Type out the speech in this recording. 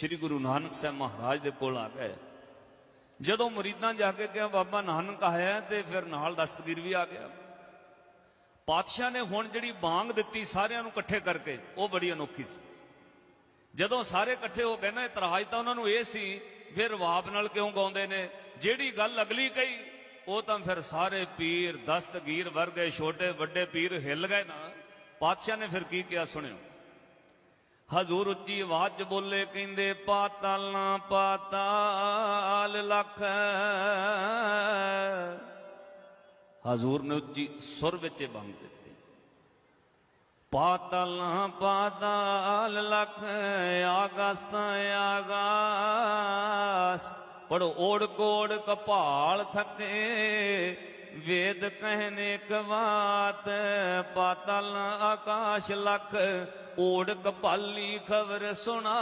ਸ੍ਰੀ ਗੁਰੂ ਨਾਨਕ ਸਾਹਿਬ ਮਹਾਰਾਜ ਦੇ ਕੋਲ ਆ ਗਏ। ਜਦੋਂ ਮਰੀਦਾਂ ਜਾ ਕੇ ਕਿਹਾ, ਬਾਬਾ ਨਾਨਕ ਆਇਆ ਤੇ ਫਿਰ ਨਾਲ ਦਸਤਗੀਰ ਵੀ ਆ ਗਿਆ। ਪਾਤਸ਼ਾਹ ਨੇ ਹੁਣ ਜਿਹੜੀ ਬਾਂਗ ਦਿੱਤੀ ਸਾਰਿਆਂ ਨੂੰ ਇਕੱਠੇ ਕਰਕੇ, ਉਹ ਬੜੀ ਅਨੋਖੀ ਸੀ। ਜਦੋਂ ਸਾਰੇ ਇਕੱਠੇ ਹੋ ਗਏ ਨਾ, ਇਤਰਾਜ਼ ਤਾਂ ਉਹਨਾਂ ਨੂੰ ਇਹ ਸੀ, ਫਿਰ ਰਵਾਬ ਨਾਲ ਕਿਉਂ ਗਾਉਂਦੇ ਨੇ? ਜਿਹੜੀ ਗੱਲ ਅਗਲੀ ਕਹੀ, ਉਹ ਤਾਂ ਫਿਰ ਸਾਰੇ ਪੀਰ, ਦਸਤਗੀਰ ਵਰਗੇ ਛੋਟੇ ਵੱਡੇ ਪੀਰ ਹਿੱਲ ਗਏ ਨਾ। ਪਾਤਸ਼ਾਹ ਨੇ ਫਿਰ ਕੀ ਕਿਹਾ, ਸੁਣਿਓ। ਹਜ਼ੂਰ ਉੱਚੀ ਆਵਾਜ਼ 'ਚ ਬੋਲੇ ਕਹਿੰਦੇ, ਪਾਤਾਲ ਨਾ ਪਾਤਾਲ ਲੱਖ ਹਜ਼ੂਰ ਨੇ ਉੱਚੀ ਸੁਰ ਵਿੱਚ ਇਹ ਬੰਦ ਦਿੱਤੀ। ਪਾਤਾਲ ਨਾ ਪਾਤਾਲ ਲੱਖ ਆਗਾਸ ਆਗਾਸ। ਪੜੋ ਓੜ ਕੋੜ ਕਪਾਲ ਥਕੇ ਵੇਦ ਕਹਿਨੇ ਕਵਾਤ ਪਾਤਾਲ ਆਕਾਸ਼ ਲਖ ਓੜ ਕਪਾਲੀ ਖਬਰ ਸੁਣਾ।